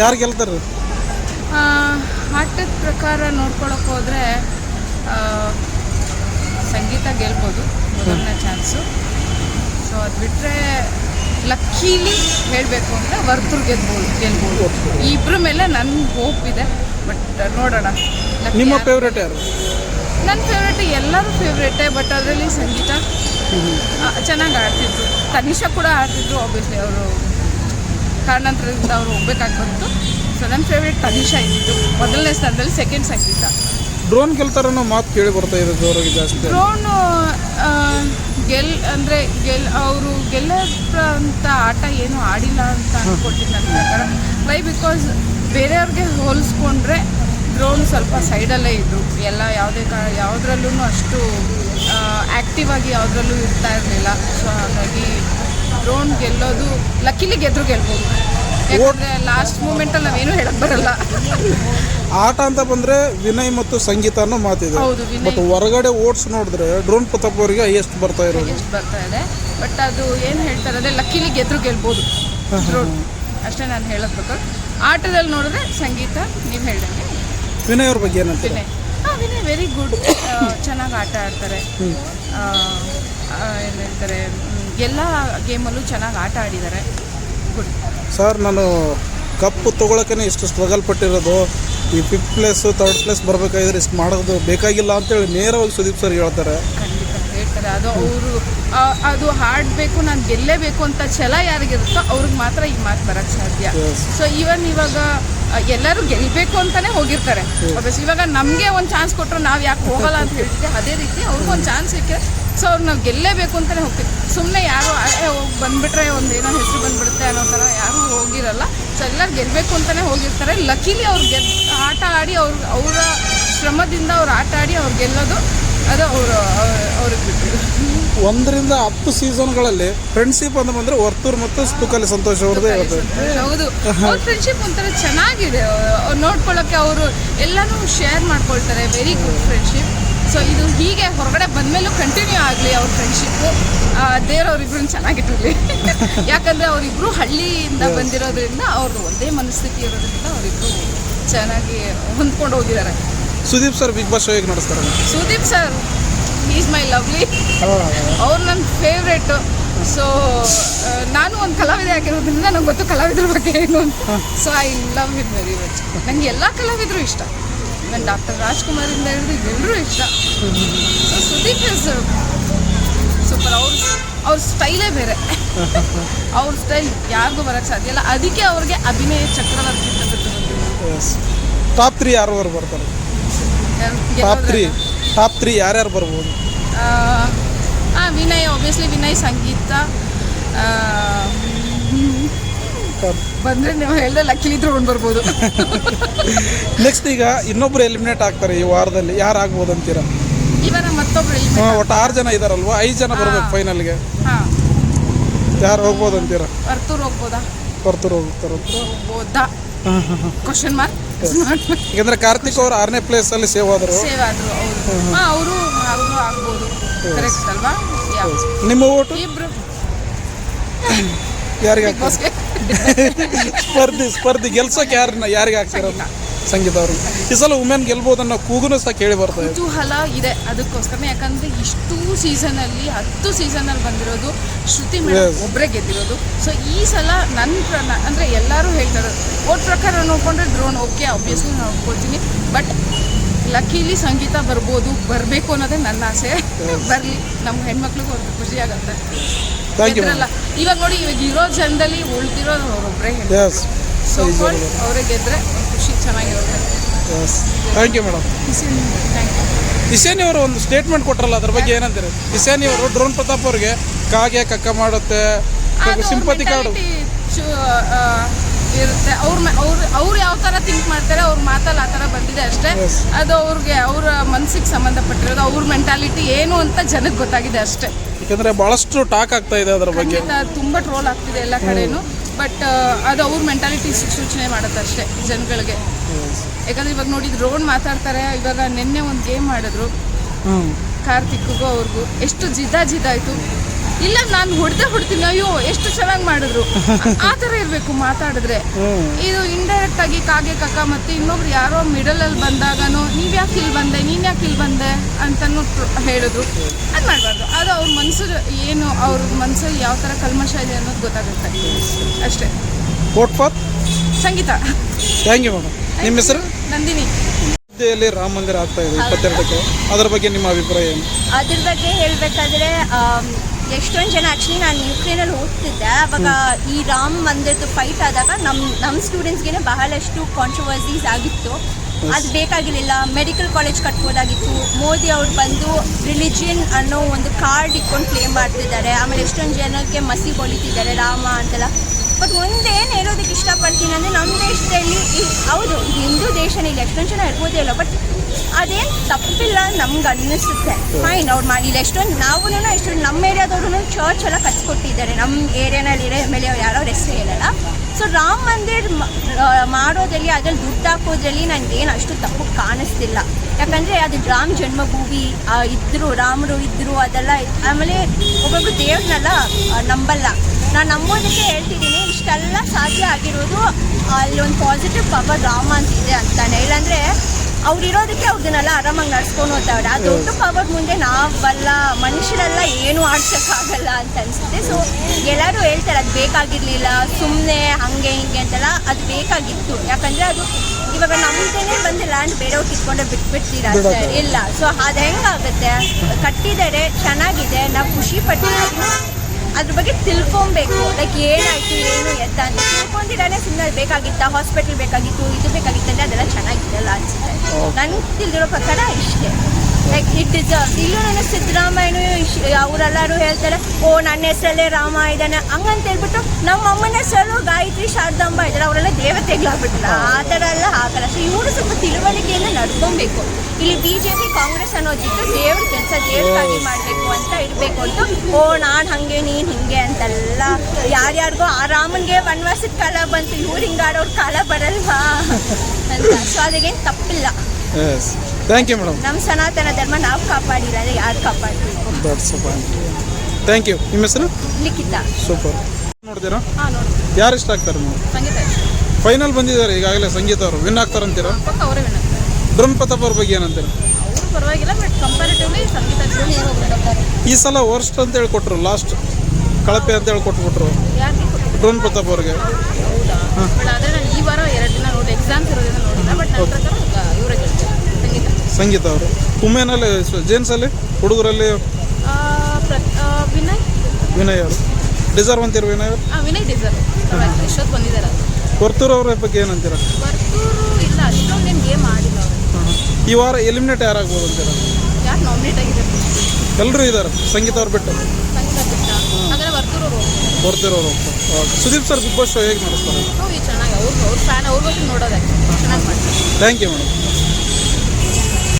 ಯಾರು ಗೆಲ್ತಾರೆ? ಆಟದ ಪ್ರಕಾರ ನೋಡ್ಕೊಳಕ್ಕೆ ಹೋದರೆ ಸಂಗೀತ ಗೆಲ್ಬೋದು ಮೊದಲನೇ ಚಾನ್ಸು. ಸೊ ಅದು ಬಿಟ್ಟರೆ ಲಕ್ಕೀಲಿ ಹೇಳಬೇಕು ಅಂದರೆ ವರ್ತೂರ್ ಗೆಲ್ಬೋದು ಗೆಲ್ಬೋದು. ಈ ಇಬ್ಬರ ಮೇಲೆ ನನ್ನ ಹೋಪ್ ಇದೆ ಬಟ್ ನೋಡೋಣ. ನಿಮ್ಮ ಫೇವ್ರೇಟ್ ಯಾರು? ನನ್ನ ಫೇವ್ರೇಟ್ ಎಲ್ಲರೂ ಫೇವ್ರೇಟೇ ಬಟ್ ಅದರಲ್ಲಿ ಸಂಗೀತ ಚೆನ್ನಾಗಿ ಆಡ್ತಿದ್ರು. ತನಿಷಾ ಕೂಡ ಆಡ್ತಿದ್ರು ಆಬ್ವಿಯಸ್ಲಿ ಅವರು ಕಾರಣಾಂತರದಿಂದ ಅವರು ಹೋಗ್ಬೇಕಾಗಿ ಬಂತು ಸೊ ನನ್ನ ಫೇವ್ರೇಟ್ ತನಿಷಾ ಇದ್ದಿದ್ದು. ಮೊದಲನೇ ಸ್ಥಾನದಲ್ಲಿ ಸೆಕೆಂಡ್ ಸಂಗೀತ. ಡ್ರೋನ್ ಗೆಲ್ತಾರ ಮಾತು ಕೇಳಿ ಬರ್ತಾ ಇದೆ ಜೋರಾಗಿ ಜಾಸ್ತಿ. ಡ್ರೋನು ಗೆಲ್ ಅಂದರೆ ಗೆಲ್ ಅವರು ಗೆಲ್ಲಂತ ಆಟ ಏನೂ ಆಡಿಲ್ಲ ಅಂತ ಅನ್ಕೊಟ್ಟಿದ್ದು ನನ್ನ ಪ್ರಕಾರ. ವೈ ಬಿಕಾಸ್ ಬೇರೆಯವ್ರಿಗೆ ಹೋಲಿಸ್ಕೊಂಡ್ರೆ ಡ್ರೋನ್ ಸ್ವಲ್ಪ ಸೈಡಲ್ಲೇ ಇದ್ದರು ಎಲ್ಲ ಯಾವುದೇ ಕಾ ಯಾವುದ್ರಲ್ಲೂ ಅಷ್ಟು ಆ್ಯಕ್ಟಿವ್ ಆಗಿ ಯಾವುದ್ರಲ್ಲೂ ಇರ್ತಾ ಇರಲಿಲ್ಲ. ಸೊ ಹಾಗಾಗಿ ಡ್ರೋನ್ ಗೆಲ್ಲೋದು ಲಕ್ಕಿಲಿ ಗೆದ್ರು ಗೆಲ್ಬೋದು. ಯಾಕಂದ್ರೆ ಲಾಸ್ಟ್ ಮೂಮೆಂಟಲ್ಲಿ ನಾವೇನು ಹೇಳಕ್ಕೆ ಬರಲ್ಲ. ಆಟ ಅಂತ ಬಂದ್ರೆ ವಿನಯ್ ಮತ್ತು ಸಂಗೀತ ಅನ್ನೋ ಮಾತಿದೆ ಹೌದು ವಿನಯ್. ಬಟ್ ಹೊರಗಡೆ ಓಟ್ಸ್ ನೋಡಿದ್ರೆ ಡ್ರೋನ್ ಪ್ರತಾಪ್ ಅವರಿಗೆ ಹೈಯೆಸ್ಟ್ ಬರ್ತಾ ಇರೋದು. ಎಷ್ಟು ಬರ್ತಾ ಇದೆ. ಬಟ್ ಅದು ಏನು ಹೇಳ್ತಾರೆ ಅಂದರೆ ಲಕ್ಕಿಲಿ ಗೆದ್ರು ಗೆಲ್ಬೋದು. ಡ್ರೋನ್. ಅಷ್ಟೇ ನಾನು ಹೇಳಬೇಕು ಆಟದಲ್ಲಿ ನೋಡಿದ್ರೆ ಸಂಗೀತ ನೀವು ಹೇಳ್ದಂಗೆ. ವಿನಯ್ ಅವ್ರ ಬಗ್ಗೆ ಏನಂತ ವಿನಯ್. ಹಾಂ ವಿನಯ್ ವೆರಿ ಗುಡ್ ಚೆನ್ನಾಗಿ ಆಟ ಆಡ್ತಾರೆ. ಆ, ಆ, ಏನ್ ಹೇಳ್ತಾರೆ? ಎಲ್ಲ ಗೇಮಲ್ಲೂ ಚೆನ್ನಾಗಿ ಆಟ ಆಡಿದ್ದಾರೆ. ಗುಡ್ ಸರ್ ನಾನು ಕಪ್ ತೊಗೊಳಕ್ಕೇ ಇಷ್ಟು ಸ್ಟ್ರಗಲ್ ಪಟ್ಟಿರೋದು. ಈ ಫಿಫ್ತ್ ಪ್ಲೇಸ್ ಥರ್ಡ್ ಪ್ಲೇಸ್ ಬರಬೇಕಾದ್ರೆ ಇಷ್ಟು ಮಾಡೋದು ಬೇಕಾಗಿಲ್ಲ ಅಂತೇಳಿ ನೇರವಾಗಿ ಸುದೀಪ್ ಸರ್ ಹೇಳ್ತಾರೆ. ಹೇಳ್ತಾರೆ. ಅದು ಅವರು ಅದು ಹಾಡಬೇಕು ನಾನು ಗೆಲ್ಲೇಬೇಕು ಅಂತ ಛಲ ಯಾರಿಗಿರುತ್ತೋ ಅವ್ರಿಗೆ ಮಾತ್ರ ಈ ಮಾತು ಬರೋಕ್ಕೆ ಸಾಧ್ಯ. ಸೊ ಈವನ್ ಇವಾಗ ಎಲ್ಲರೂ ಗೆಲ್ಲಬೇಕು ಅಂತಾನೆ ಹೋಗಿರ್ತಾರೆ. ಇವಾಗ ನಮಗೆ ಒಂದು ಚಾನ್ಸ್ ಕೊಟ್ಟರು ನಾವು ಯಾಕೆ ಹೋಗಲ್ಲ ಅಂತ ಹೇಳ್ತಿದ್ದೆ ಅದೇ ರೀತಿ ಅವ್ರಿಗೊಂದು ಚಾನ್ಸ್ ಸಿಕ್ಕೆ ಸೊ ಅವ್ರು ನಾವು ಗೆಲ್ಲೇಬೇಕು ಅಂತಲೇ ಹೋಗ್ತೀವಿ. ಸುಮ್ಮನೆ ಯಾರು ಹೋಗಿ ಬಂದುಬಿಟ್ರೆ ಒಂದು ಏನೋ ಹೆಸರು ಬಂದುಬಿಡುತ್ತೆ ಅನ್ನೋ ಥರ ಯಾರೂ ಹೋಗಿರಲ್ಲ. ಸೊ ಎಲ್ಲರೂ ಗೆಲ್ಲಬೇಕು ಅಂತಲೇ ಹೋಗಿರ್ತಾರೆ. ಲಕಿಲಿ ಅವ್ರು ಗೆದ್ ಆಟ ಆಡಿ ಅವ್ರ ಅವರ ಶ್ರಮದಿಂದ ಅವ್ರು ಆಟ ಆಡಿ ಅವ್ರು ಗೆಲ್ಲೋದು. ಅದು ಅವರು ಅವ್ರಿಗೆ ಬಿಟ್ಟಿದ್ದು ಒಂದರಿಂದ ಹತ್ತು ಸೀಸನ್ಗಳಲ್ಲಿ ಫ್ರೆಂಡ್ಶಿಪ್ ಅಂತ ಬಂದರೆ ವರ್ತೂರ್ ಮತ್ತು ತುಕಲಿ ಸಂತೋಷ ಅವ್ರದ್ದೇ ಹೌದು. ಅವ್ರ ಫ್ರೆಂಡ್ಶಿಪ್ ಒಂಥರ ಚೆನ್ನಾಗಿದೆ. ನೋಡ್ಕೊಳ್ಳೋಕ್ಕೆ ನೋಡ್ಕೊಳ್ಳೋಕೆ ಅವರು ಎಲ್ಲನೂ ಶೇರ್ ಮಾಡ್ಕೊಳ್ತಾರೆ. ವೆರಿ ಗುಡ್ ಫ್ರೆಂಡ್ಶಿಪ್ ಸೊ ಇದು ಹೀಗೆ ಹೊರಗಡೆ ಬಂದಮೇಲೂ ಕಂಟಿನ್ಯೂ ಆಗಲಿ ಅವ್ರ ಫ್ರೆಂಡ್ಶಿಪ್ಪು ದೇವ್ರ ಅವ್ರಿಬ್ರು ಚೆನ್ನಾಗಿಟ್ಟಿರಲಿ ಯಾಕಂದರೆ ಅವರಿಬ್ಬರು ಹಳ್ಳಿಯಿಂದ ಬಂದಿರೋದ್ರಿಂದ ಅವ್ರದ್ದು ಒಂದೇ ಮನಸ್ಥಿತಿ ಇರೋದ್ರಿಂದ ಅವರಿಬ್ರು ಚೆನ್ನಾಗಿ ಹೊಂದ್ಕೊಂಡು ಹೋಗಿದ್ದಾರೆ. Sudeep sir Bigg Boss show ಹೇಗೆ ನಡೆಸ್ತಾರೆ? Sudeep sir is my lovely ಅವ್ರು ನನ್ನ ಫೇವ್ರೇಟು ಸೊ ನಾನು ಒಂದು ಕಲಾವಿದೆ ಆಗಿರೋದ್ರಿಂದ ನಂಗೆ ಗೊತ್ತು ಕಲಾವಿದ್ರ ಬಗ್ಗೆ ಏನು ಅಂತ. So I love him very much ನನಗೆ ಎಲ್ಲ ಕಲಾವಿದರು ಇಷ್ಟ. ನನ್ನ ಡಾಕ್ಟರ್ ರಾಜ್ಕುಮಾರಿಂದ ಹಿಡಿದು ಎಲ್ಲರೂ ಇಷ್ಟ. ಸೊ ಸುದೀಪ್ ಇಸ್ ಸೂಪರ್ ಅವ್ರ ಅವ್ರ ಸ್ಟೈಲೇ ಬೇರೆ. ಅವ್ರ ಸ್ಟೈಲ್ ಯಾರಿಗೂ ಬರೋಕ್ಕೆ ಸಾಧ್ಯ ಇಲ್ಲ. ಅದಕ್ಕೆ ಅವ್ರಿಗೆ ಅಭಿನಯ ಚಕ್ರವರ್ತಿ ಅಂತ ಬಿಟ್ಟು ಬಂದಿದ್ದು. ಟಾಪ್ ತ್ರೀ ಯಾರು ಬರ್ತಾರೆ ಟಾಪ್ ತ್ರೀ? ಟಾಪ್ ತ್ರೀ ಯಾರ್ಯಾರು ಬರ್ಬೋದು? ಹಾಂ ವಿನಯ್ ಒಬ್ವಿಯಸ್ಲಿ ವಿನಯ್ ಸಂಗೀತ ಬಂದರೆ ನೀವು ಹೇಳಿದ್ರೆ ಲಕ್ಕಿಲಿ ಕೊಂಡು ಬರ್ಬೋದು ನೆಕ್ಸ್ಟ್ ಈಗ ಇನ್ನೊಬ್ರು ಎಲಿಮಿನೇಟ್ ಆಗ್ತಾರೆ ಈ ವಾರದಲ್ಲಿ. ಯಾರು ಆಗ್ಬೋದು ಅಂತೀರಾ ಇವರ ಮತ್ತೊಬ್ರು ಹಾ, ಒಟ್ಟು ಆರು ಜನ ಇದಾರಲ್ವಾ? ಐದು ಜನ ಬರ್ಬೇಕು ಫೈನಲ್ಗೆ ಹಾಂ. ಯಾರು ಹೋಗ್ಬೋದು ಅಂತೀರಾ? ವರ್ತೂರು ಹೋಗ್ಬೋದಾ? ವರ್ತೂರ್ ಹೋಗ್ತಾರೆ ಹೋಗ್ಬೋದಾ? ಕ್ವಶನ್ ಮಾರ್ಕ್ ಯಾಕಂದ್ರೆ ಕಾರ್ತಿಕ್ ಅವರು ಆರನೇ ಪ್ಲೇಸ್ ಅಲ್ಲಿ ಸೇವ್ ಆದರು. ಸೇವ್ ಆದ್ರು ಅವರು ಹಾಂ ಅವರು ಅವರು ಆಗ್ಬೋದು. ಕರೆಕ್ಟ್ ಅಲ್ವಾ? ನಿಮ್ಮ ಓಟು? ಇಬ್ರು. ಯಾರಿಗೆ ಹಾಕ್ತಾರೆ? ಸ್ಪರ್ಧಿ ಸ್ಪರ್ಧಿ ಗೆಲ್ಸೋಕೆ ಯಾರನ್ನ ಯಾರಿಗೆ ಹಾಕ್ತೀರ? ಸಂಗೀತ ಅವ್ರಿಗೆ ಈ ಸಲ ವುಮೆನ್ ಗೆಲ್ಬೋದು ಅನ್ನೋ ಕೂಗುನು ಸಹ ಕೇಳಿ ಬರ್ತದೆ ಕುತೂಹಲ ಇದೆ ಅದಕ್ಕೋಸ್ಕರ ಯಾಕಂದ್ರೆ ಇಷ್ಟು ಸೀಸನ್ ಅಲ್ಲಿ ಹತ್ತು ಸೀಸನಲ್ಲಿ ಬಂದಿರೋದು ಶ್ರುತಿ ಮೇಡಮ್. ಒಬ್ಬರೇ ಗೆದ್ದಿರೋದು. ಸೊ ಈ ಸಲ ನನ್ನ ಅಂದ್ರೆ ಎಲ್ಲರೂ ಹೇಳ್ತಾರೆ ಓಟ್ ಪ್ರಕಾರ ನೋಡ್ಕೊಂಡ್ರೆ ಡ್ರೋನ್ ಓಕೆ ಆಬ್ವಿಯಸ್ಲಿ ನೋಡ್ಕೊಳ್ತೀನಿ. ಬಟ್ ಲಕ್ಕೀಲಿ ಸಂಗೀತ ಬರ್ಬೋದು ಬರಬೇಕು ಅನ್ನೋದೇ ನನ್ನ ಆಸೆ. ಬರಲಿ ನಮ್ಮ ಹೆಣ್ಮಕ್ಳಿಗೂ ಒಂದು ಖುಷಿ ಆಗುತ್ತೆ. ಗೆದ್ರಲ್ಲ. ಇವಾಗ ನೋಡಿ ಇವಾಗ ಇರೋ ಜನದಲ್ಲಿ ಉಳಿದಿರೋ ಅವರೊಬ್ಬರೇ ಸೊ ಅವರೇ ಗೆದ್ರೆ ಖುಷಿ ಚೆನ್ನಾಗಿರುತ್ತೆ. ಥ್ಯಾಂಕ್ ಯು ಮೇಡಮ್ ಇಶಾನಿ ಅವರು ಒಂದು ಸ್ಟೇಟ್ಮೆಂಟ್ ಕೊಟ್ಟರಲ್ಲ ಅದ್ರ ಬಗ್ಗೆ ಏನಂತಾರೆ? ಇಶಾನಿ ಅವರು ಡ್ರೋನ್ ಪ್ರತಾಪ್ ಅವ್ರಿಗೆ ಕಾಗೆ ಕಕ್ಕ ಮಾಡುತ್ತೆ ಸಿಂಪತಿ ಕಾರ್ಡು ಇರುತ್ತೆ. ಅವ್ರ ಅವ್ರು ಅವ್ರು ಯಾವ ಥರ ಥಿಂಕ್ ಮಾಡ್ತಾರೆ ಅವ್ರ ಮಾತಲ್ಲಿ ಆ ಥರ ಬಂದಿದೆ ಅಷ್ಟೇ. ಅದು ಅವ್ರಿಗೆ ಅವರ ಮನಸ್ಸಿಗೆ ಸಂಬಂಧಪಟ್ಟಿರೋದು ಅವ್ರ ಮೆಂಟಾಲಿಟಿ ಏನು ಅಂತ ಜನಕ್ಕೆ ಗೊತ್ತಾಗಿದೆ ಅಷ್ಟೇ. ಯಾಕಂದ್ರೆ ಬಹಳಷ್ಟು ಟಾಕ್ ಆಗ್ತಾ ಇದೆ ಅದರ ಬಗ್ಗೆ. ತುಂಬ ಟ್ರೋಲ್ ಆಗ್ತಿದೆ ಎಲ್ಲ ಕಡೆನೂ. ಬಟ್ ಅದು ಅವ್ರ ಮೆಂಟಾಲಿಟಿ ಸೂಚನೆ ಮಾಡುತ್ತೆ ಅಷ್ಟೇ ಜನಗಳಿಗೆ. ಯಾಕಂದ್ರೆ ಇವಾಗ ನೋಡಿ ರೋಡ್ ಮಾತಾಡ್ತಾರೆ ಇವಾಗ ನಿನ್ನೆ ಒಂದು ಗೇಮ್ ಮಾಡಿದ್ರು ಕಾರ್ತಿಕ್ಗೂ ಅವ್ರಿಗೂ. ಎಷ್ಟು ಜಿದ್ದ ಜಿದ್ದಾಯ್ತು ಇಲ್ಲ ನಾನು ಹೊಡೆದೇ ಹೊಡ್ತೀನಿ. ಅಯ್ಯೋ ಎಷ್ಟು ಚೆನ್ನಾಗಿ ಮಾಡಿದ್ರು. ಆ ಥರ ಇರಬೇಕು ಮಾತಾಡಿದ್ರೆ. ಇದು ಇಂಡೈರೆಕ್ಟ್ ಆಗಿ ಕಾಗೆ ಕಕ್ಕ ಮತ್ತೆ ಇನ್ನೊಬ್ರು ಯಾರೋ ಮಿಡಲ್ ಅಲ್ಲಿ ಬಂದಾಗನು ನೀವ್ ಯಾಕೆ ಇಲ್ಲಿ ಬಂದೆ ನೀನ್ ಯಾಕೆ ಇಲ್ಲಿ ಬಂದೆ ಅಂತಾನು ಹೇಳಿದ್ರು ಅದು ಮಾಡಬಾರ್ದು. ಅದು ಅವ್ರ ಮನ್ಸು ಏನು ಅವ್ರ ಮನ್ಸಲ್ಲಿ ಯಾವ ಥರ ಕಲ್ಮಶ ಇದೆ ಅನ್ನೋದು ಗೊತ್ತಾಗುತ್ತೆ. ಅಷ್ಟೇ. ಸಂಗೀತ. ಥ್ಯಾಂಕ್ ಯು ಮೇಡಮ್ ನಿಮ್ಮ ಹೆಸರು? ನಂದಿನಿ. ಅಯೋಧ್ಯೆಯಲ್ಲಿ ರಾಮ ಮಂದಿರ ಆಗ್ತಾ ಇದೆ ಇಪ್ಪತ್ತೆರಡಕ್ಕೆ. ಅದರ ಬಗ್ಗೆ ನಿಮ್ಮ ಅಭಿಪ್ರಾಯ ಏನು? ಅದ್ರ ಬಗ್ಗೆ ಹೇಳಬೇಕಾದ್ರೆ ಎಷ್ಟೊಂದು ಜನ ಆ್ಯಕ್ಚುಲಿ ನಾನು ಯುಕ್ರೇನಲ್ಲಿ ಓದ್ತಿದ್ದೆ. ಅವಾಗ ಈ ರಾಮ್ ಮಂದಿರದ್ದು ಫೈಟ್ ಆದಾಗ ನಮ್ಮ ನಮ್ಮ ಸ್ಟೂಡೆಂಟ್ಸ್ಗೆ ಬಹಳಷ್ಟು ಕಾಂಟ್ರವರ್ಸೀಸ್ ಆಗಿತ್ತು. ಅದು ಬೇಕಾಗಿರಲಿಲ್ಲ. ಮೆಡಿಕಲ್ ಕಾಲೇಜ್ ಕಟ್ಬೋದಾಗಿತ್ತು. ಮೋದಿ ಅವ್ರು ಬಂದು ರಿಲಿಜಿಯನ್ ಅನ್ನೋ ಒಂದು ಕಾರ್ಡ್ ಇಟ್ಕೊಂಡು ಕ್ಲೇಮ್ ಮಾಡ್ತಿದ್ದಾರೆ. ಆಮೇಲೆ ಎಷ್ಟೊಂದು ಜನಕ್ಕೆ ಮಸಿ ಹೊಲಿತಿದ್ದಾರೆ ರಾಮ ಅಂತೆಲ್ಲ. ಬಟ್ ಒಂದೇನು ಹೇಳೋದಕ್ಕೆ ಇಷ್ಟಪಡ್ತೀನಿ ಅಂದರೆ ನಮ್ಮ ದೇಶದಲ್ಲಿ ಹೌದು ಇದು ಹಿಂದೂ ದೇಶನೇ ಇಲ್ಲ ಎಷ್ಟೊಂದು ಜನ ಇರ್ಬೋದೇ ಇಲ್ಲ. ಬಟ್ ಅದೇನು ತಪ್ಪಿಲ್ಲ ನಮ್ಗೆ ಅನ್ನಿಸುತ್ತೆ. ಫೈನ್ ಅವ್ರು ಮಾಡಿಲ್ಲ ಎಷ್ಟೊಂದು ನಾವು ಎಷ್ಟೊಂದು ನಮ್ಮ ಏರಿಯಾದವ್ರು ಚರ್ಚ್ ಎಲ್ಲ ಕಟ್ಸ್ಕೊಟ್ಟಿದ್ದಾರೆ ನಮ್ಮ ಏರಿಯಾನಲ್ಲಿ ಇರೋ ಎಂ ಎಲ್ ಎ ಯಾರೋ ಹೆಸರು ಹೇಳಲ್ಲ. ಸೊ ರಾಮ್ ಮಂದಿರ್ ಮಾಡೋದ್ರಲ್ಲಿ, ಅದ್ರಲ್ಲಿ ದುಡ್ಡು ಹಾಕೋದ್ರಲ್ಲಿ ನನಗೇನು ಅಷ್ಟು ತಪ್ಪು ಕಾಣಿಸ್ತಿಲ್ಲ. ಯಾಕಂದರೆ ಅದು ರಾಮ್ ಜನ್ಮಭೂಮಿ ಇದ್ದರು ರಾಮರು ಇದ್ದರು ಅದೆಲ್ಲ ಆಮೇಲೆ ಒಬ್ಬೊಬ್ರು ದೇವ್ರನ್ನೆಲ್ಲ ನಂಬಲ್ಲ. ನಾನು ನಂಬೋದಕ್ಕೆ ಹೇಳ್ತಿದ್ದೀನಿ, ಇಷ್ಟೆಲ್ಲ ಸಾಧ್ಯ ಆಗಿರೋದು ಅಲ್ಲಿ ಒಂದು ಪಾಸಿಟಿವ್ ಪವರ್ ರಾಮ ಅಂತಿದೆ ಅಂತಾನೆ. ಇಲ್ಲಾಂದರೆ ಅವ್ರು ಇರೋದಕ್ಕೆ ಅವ್ರದನ್ನೆಲ್ಲ ಆರಾಮಾಗಿ ನಡ್ಸ್ಕೊಂಡು ಹೋಗ್ತಾವ್ರೆ. ಆ ದೊಡ್ಡ ಪವರ್ ಮುಂದೆ ನಾವಲ್ಲ ಮನುಷ್ಯರೆಲ್ಲ ಏನು ಆಡ್ಸೋಕ್ಕಾಗಲ್ಲ ಅಂತ ಅನಿಸುತ್ತೆ. ಸೊ ಎಲ್ಲರೂ ಹೇಳ್ತಾರೆ ಅದು ಬೇಕಾಗಿರ್ಲಿಲ್ಲ ಸುಮ್ಮನೆ ಹಾಗೆ ಹಿಂಗೆ ಅಂತೆಲ್ಲ. ಅದು ಬೇಕಾಗಿತ್ತು. ಯಾಕಂದರೆ ಅದು ಇವಾಗ ನಮ್ಮದೇನೆ ಬಂದು ಲ್ಯಾಂಡ್ ಬೇರೆಯವ್ರು ಕಿತ್ಕೊಂಡೆ ಬಿಟ್ಬಿಡ್ತೀರಾ ಇಲ್ಲ. ಸೊ ಅದು ಹೆಂಗಾಗುತ್ತೆ? ಕಟ್ಟಿದ್ದಾರೆ ಚೆನ್ನಾಗಿದೆ. ನಾವು ಖುಷಿ ಪಟ್ಟಿದ್ದೀವಿ ಅದ್ರ ಬಗ್ಗೆ ತಿಳ್ಕೊಬೇಕು. ಲೈಕ್ ಏನಾಯ್ತು ಏನು ಎತ್ತ ಅಂತ ತಿಳ್ಕೊಂಡಿದ್ದಾನೆ. ಸುಮ್ಮನೆ ಬೇಕಾಗಿತ್ತ ಹಾಸ್ಪಿಟಲ್ ಬೇಕಾಗಿತ್ತು ಇದು ಬೇಕಾಗಿತ್ತು ಅಂದರೆ ಅದೆಲ್ಲ ಚೆನ್ನಾಗಿತ್ತಲ್ಲ ಅನ್ಸುತ್ತೆ. ನನಗೆ ತಿಳಿದಿರೋ ಪ್ರಕಾರ ಇಷ್ಟೇ. ಲೈಕ್ ಇಟ್ ಡಿಸರ್ವ್ ಇಲ್ಲೂ ನನ್ನ ಸಿದ್ದರಾಮಯ್ಯನು ಅವರೆಲ್ಲರೂ ಹೇಳ್ತಾರೆ ಓ ನನ್ನ ಹೆಸರಲ್ಲೇ ರಾಮ ಇದ್ದಾನೆ. ಹಂಗಂತ ಹೇಳ್ಬಿಟ್ಟು ನಮ್ಮ ಅಮ್ಮನ ಹೆಸರು ಗಾಯತ್ರಿ ಶಾರದಾಂಬ ಇದ್ದಾರೆ. ಅವರೆಲ್ಲ ದೇವತೆಗಳಾಗ್ಬಿಟ್ಲ ಆ ಥರ ಎಲ್ಲ ಹಾಕಲ್ಲ. ಸೊ ಇವರು ಸ್ವಲ್ಪ ತಿಳುವಳಿಕೆಯನ್ನು ನಡ್ಕೊಬೇಕು. ಇಲ್ಲಿ ಬಿ ಜೆ ಪಿ ಕಾಂಗ್ರೆಸ್ ಅನ್ನೋದಿತ್ತು ದೇವ್ರ ಕೆಲಸ ದೇವ್ರಿಗಾಗಿ ಮಾಡಬೇಕು ಅಂತ ಇರಬೇಕು ಅಂತ ಓ ನಾನು ಹಂಗೆ ನೀನು ಹಿಂಗೆ ಅಂತೆಲ್ಲ. ಯಾರ್ಯಾರಿಗೋ ಆ ರಾಮನ್ಗೆ ವನವಾಸದ ಕಾಲ ಬಂತು ಇವ್ರು ಹಿಂಗಾಡೋರ್ ಕಾಲ ಬರಲ್ವಾ? ಅಂತ. ಸೊ ಅದಕ್ಕೇನು ತಪ್ಪಿಲ್ಲ. ಎಸ್ ಥ್ಯಾಂಕ್ ಯು ಮೇಡಮ್ ನಮ್ಮ ಸನಾತನ ಧರ್ಮ ನಾವು ಕಾಪಾಡಿಲ್ಲ ಯಾರು ಕಾಪಾಡ್ತೀವಿ ದಟ್ಸ್ ಥ್ಯಾಂಕ್ ಯು ನಿಮ್ಮ ಹೆಸರು? ಲಿಖಿತ. ಸೂಪರ್ ನೋಡ್ತೀರಾ? ಹಾಂ ನೋಡಿ ಯಾರು ಇಷ್ಟ ಆಗ್ತಾರೆ ನೀವು? ಸಂಗೀತ ಇಷ್ಟ. ಫೈನಲ್ ಬಂದಿದ್ದಾರೆ ಈಗಾಗಲೇ ಸಂಗೀತ ಅವರು. ವಿನ್ ಆಗ್ತಾರಂತೀರಾ ಪಕ್ಕ ಅವರೇ ವಿನ್ ಡ್ರಮ್ ಪ್ರತಾಪ್ ಅವ್ರ ಬಗ್ಗೆ ಏನಂತೀರಾ? ಅವರು ಪರವಾಗಿಲ್ಲ ಬಟ್ ಕಂಪ್ಯಾರಿಟಿವ್ಲಿ ಸಂಗೀತ ಇಷ್ಟ. ಈ ಸಲ ವರ್ಸ್ಟ್ ಅಂತ ಹೇಳಿ ಕೊಟ್ಟರು ಲಾಸ್ಟ್ ಕಳಪೆ ಅಂತ ಹೇಳಿ ಕೊಟ್ಬಿಟ್ರು. ಡ್ರೋನ್ ಪ್ರತಾಪ್ ಅವ್ರಿಗೆ. ಹೌದಾ? ಬಟ್ ನಾನು ಈ ವಾರ ಎರಡು ದಿನ ನೋಡಿ ಎಕ್ಸಾಮ್ಸ್ ಇರೋದ್ರಿಂದ ನೋಡಿಲ್ಲ ಬಟ್ ನನ್ನ ಪ್ರಕಾರ ಇವರೇ ಸಂಗೀತ. ಸಂಗೀತ ಅವರು. ಜೇನ್ಸ್ ಅಲ್ಲಿ ಹುಡುಗರಲ್ಲಿ? ವಿನಯ್. ವಿನಯ್ ಅವರು. ಡಿಸರ್ವ್ ಅಂತೀರ ವಿನಯ್ ಅವರು? ವಿನಯ್ ಡಿಸರ್ವ್ ಇಷ್ಟೊತ್ತು ಬಂದಿದ್ದಾರೆ ವರ್ತೂರ್ ಅವರ ಬಗ್ಗೆ ಏನಂತೀರ? ಇಲ್ಲ ಗೇಮ್ ಆಡಿಲ್ಲ ಈ ವಾರ ಎಲಿಮಿನೇಟ್ ಯಾರಾಗ್ಬೋದು ಅಂತೀರ? ಯಾರು ನಾಮಿನೇಟ್ ಆಗಿದ್ದಾರೆ? ಎಲ್ಲರೂ ಇದ್ದಾರೆ ಸಂಗೀತ ಅವ್ರು ಬಿಟ್ಟು. ಬರ್ತಿರೋರು Sudeep sir Bigg Boss show ಹೇಗೆ ಮಾಡಿಸ್ತಾರೆ? ಚೆನ್ನಾಗಿ ಅವ್ರು ಅವ್ರ ಫ್ಯಾನ್ ಅವ್ರ ಬಗ್ಗೆ ನೋಡೋದಕ್ಕೆ ಚೆನ್ನಾಗಿ ಮಾಡ್ತಾರೆ. Thank you madam